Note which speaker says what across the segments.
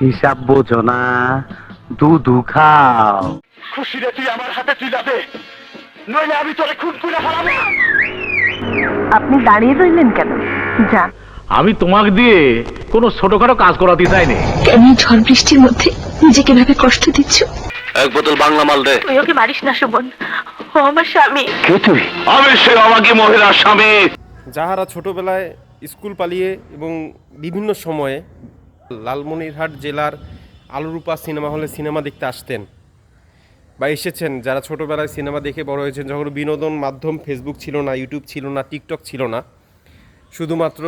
Speaker 1: হিসাব বোঝো না দুধু খাও।
Speaker 2: খুশি রে তুই আমার হাতে তুই দে নইলে আমি তোরে খুন করে হারাবো।
Speaker 3: আপনি দাঁড়িয়ে রইলেন কেন? যান
Speaker 4: আমি তোমাকে দিয়ে কোনো ছোটখাটো কাজ করাতে চাইনি।
Speaker 5: কেন ঝড় বৃষ্টির মধ্যে নিজেকে ভাবে কষ্ট দিচ্ছ?
Speaker 2: এক বোতল বাংলা মাল দে।
Speaker 3: তুই ওকে মারিস না শোভন। ও আমার স্বামী।
Speaker 2: কে তুই আমি সে আমাকে মহিলার স্বামী।
Speaker 6: যাহারা ছোটবেলায় স্কুল পালিয়ে এবং বিভিন্ন সময়ে লালমনিরহাট জেলার আলুরূপা সিনেমা হলে সিনেমা দেখতে আসতেন। বা এসেছেন, যারা ছোটবেলায় সিনেমা দেখে বড় হয়েছেন, যখন বিনোদন মাধ্যম ফেসবুক ছিল না ইউটিউব ছিল না টিকটক ছিল না, শুধুমাত্র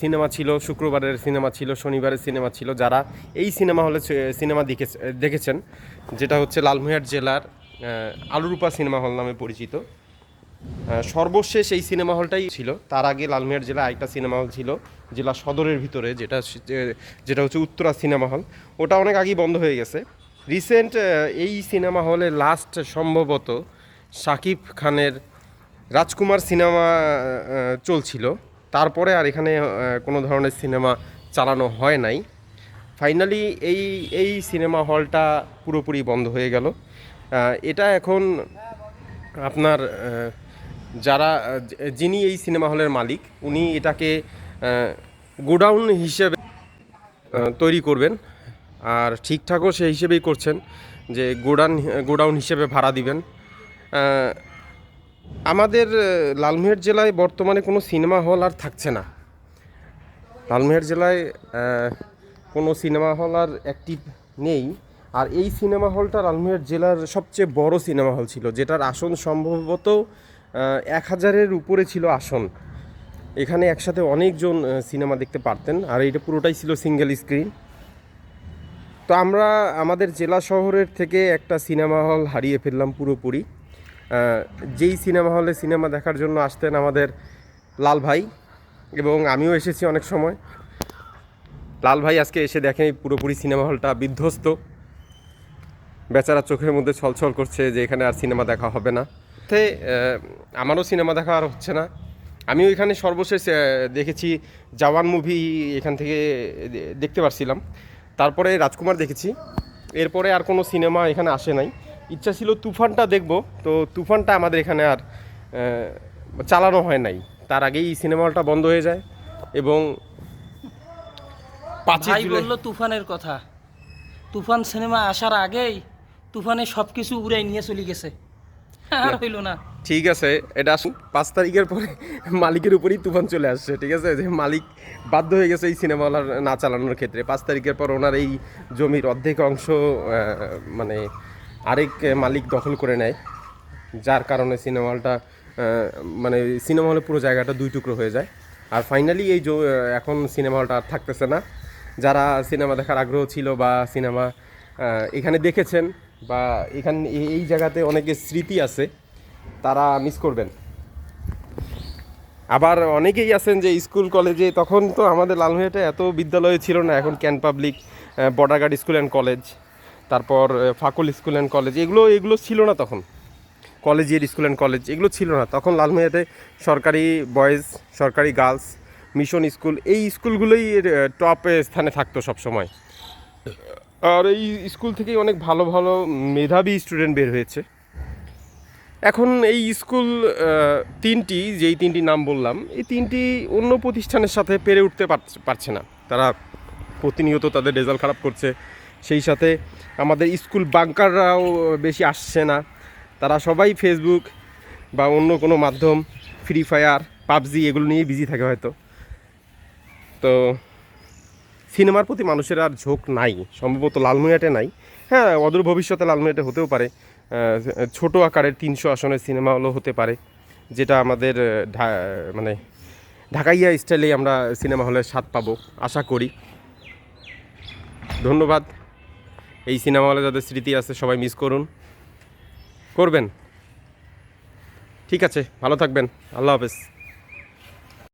Speaker 6: সিনেমা ছিল, শুক্রবারের সিনেমা ছিল, শনিবারের সিনেমা ছিল, যারা এই সিনেমা হলে সিনেমা দেখে, দেখেছেন, যেটা হচ্ছে লালমনিরহাট জেলার আলুরূপা সিনেমা হল নামে পরিচিত। সর্বশেষ এই সিনেমা হলটাই ছিল। তার আগে লালমিয়ার জেলায় আরেকটা সিনেমা হল ছিল, জেলা সদরের ভিতরে, যেটা যেটা হচ্ছে উত্তরা সিনেমা হল। ওটা অনেক আগেই বন্ধ হয়ে গেছে। রিসেন্ট এই সিনেমা হলে লাস্ট সম্ভবত শাকিব খানের রাজকুমার সিনেমা চলছিল। তারপরে আর এখানে কোনো ধরনের সিনেমা চালানো হয় নাই। ফাইনালি এই এই সিনেমা হলটা পুরোপুরি বন্ধ হয়ে গেল। এটা এখন আপনার যারা যিনি এই সিনেমা হলের মালিক, উনি এটাকে গোডাউন হিসেবে তৈরি করবেন। আর ঠিকঠাকও সেই হিসেবেই করছেন যে গোডাউন গোডাউন হিসেবে ভাড়া দিবেন। আমাদের লালমোহর জেলায় বর্তমানে কোনো সিনেমা হল আর থাকছে না। লালমোহর জেলায় কোনো সিনেমা হল আর অ্যাক্টিভ নেই। আর এই সিনেমা হলটা লালমোহর জেলার সবচেয়ে বড় সিনেমা হল ছিল, যেটার আসন সম্ভবত এক হাজারের উপরে ছিল আসন। এখানে একসাথে অনেকজন সিনেমা দেখতে পারতেন, আর এটা পুরোটাই ছিল সিঙ্গেল স্ক্রিন। তো আমরা আমাদের জেলা শহরের থেকে একটা সিনেমা হল হারিয়ে ফেললাম পুরোপুরি। যেই সিনেমা হলে সিনেমা দেখার জন্য আসতেন আমাদের লাল ভাই, এবং আমিও এসেছি অনেক সময়। লাল ভাই আজকে এসে দেখে এই পুরোপুরি সিনেমা হলটা বিধ্বস্ত। বেচারা চোখের মধ্যে ছলছল করছে যে এখানে আর সিনেমা দেখা হবে না। আহ, আমারও সিনেমা দেখা আর হচ্ছে না। আমিও ওইখানে সর্বশেষ দেখেছি জওয়ান মুভি এখান থেকে দেখতে পারছিলাম। তারপরে রাজকুমার দেখেছি। এরপরে আর কোনো সিনেমা এখানে আসে নাই। ইচ্ছা ছিল তুফানটা দেখব। তো তুফানটা আমাদের এখানে আর চালানো হয় নাই। তার আগেই সিনেমা হলটা বন্ধ হয়ে যায় এবং পাঁচই
Speaker 7: বলল তুফানের কথা। তুফান সিনেমা আসার আগেই তুফানে সব কিছু উড়াই নিয়ে চলে গেছে। আর হইল না।
Speaker 6: ঠিক আছে এটা আসুন। পাঁচ তারিখের পরে মালিকের উপরেই তুফান চলে আসছে ঠিক আছে? যে মালিক বাধ্য হয়ে গেছে এই সিনেমা না চালানোর ক্ষেত্রে। পাঁচ তারিখের পর ওনার এই জমির অর্ধেক অংশ মানে আরেক মালিক দখল করে নেয় যার কারণে সিনেমা হলটা মানে সিনেমা হলে পুরো জায়গাটা দুই টুকরো হয়ে যায়। আর ফাইনালি এই এখন সিনেমা হলটা আর থাকতেছে না। যারা সিনেমা দেখার আগ্রহ ছিল বা সিনেমা এখানে দেখেছেন বা এখান এই- জায়গাতে অনেকে স্মৃতি আছে, তারা মিস করবেন। আবার অনেকেই আছেন যে স্কুল, কলেজে, তখন তো আমাদের লালমিয়াতে এত বিদ্যালয় ছিল না, এখন can public border guard school and college তারপর ফাকুল স্কুল অ্যান্ড কলেজ এগুলো এগুলো ছিল না তখন। কলেজের স্কুল অ্যান্ড কলেজ এগুলো ছিল না। তখন লালমিয়াতে সরকারি বয়েজ সরকারি গার্লস মিশন স্কুল এই স্কুলগুলোই টপ স্থানে থাকতো সব সময় আর এই স্কুল থেকেই অনেক ভালো ভালো মেধাবী স্টুডেন্ট বের হয়েছে। এখন এই স্কুল তিনটি, যেই তিনটি নাম বললাম, এই তিনটি অন্য প্রতিষ্ঠানের সাথে পেরে উঠতে পারছে- না। তারা প্রতিনিয়ত তাদের রেজাল্ট খারাপ করছে। সেই সাথে আমাদের স্কুল বাঙ্কাররাও বেশি আসছে না। তারা সবাই ফেসবুক বা অন্য কোনো মাধ্যম ফ্রি ফায়ার পাবজি, এগুলো নিয়ে বিজি থাকে হয়তো। তো সিনেমার প্রতি মানুষের আর ঝোঁক নাই, সম্ভবত লালমিয়াটে নাই। হ্যাঁ অদূর ভবিষ্যতে লালমিয়াটে হতেও পারে। ছোট আকারের তিনশো আসনের সিনেমা হলও হতে পারে, যেটা আমাদের মানে ঢাকাইয়া স্টাইলেই আমরা সিনেমা হলের স্বাদ পাবো, আশা করি। ধন্যবাদ। এই সিনেমা হলে যাদের স্মৃতি আছে, সবাই মিস করুন। করবেন। ঠিক আছে, ভালো থাকবেন। আল্লাহ হাফেজ।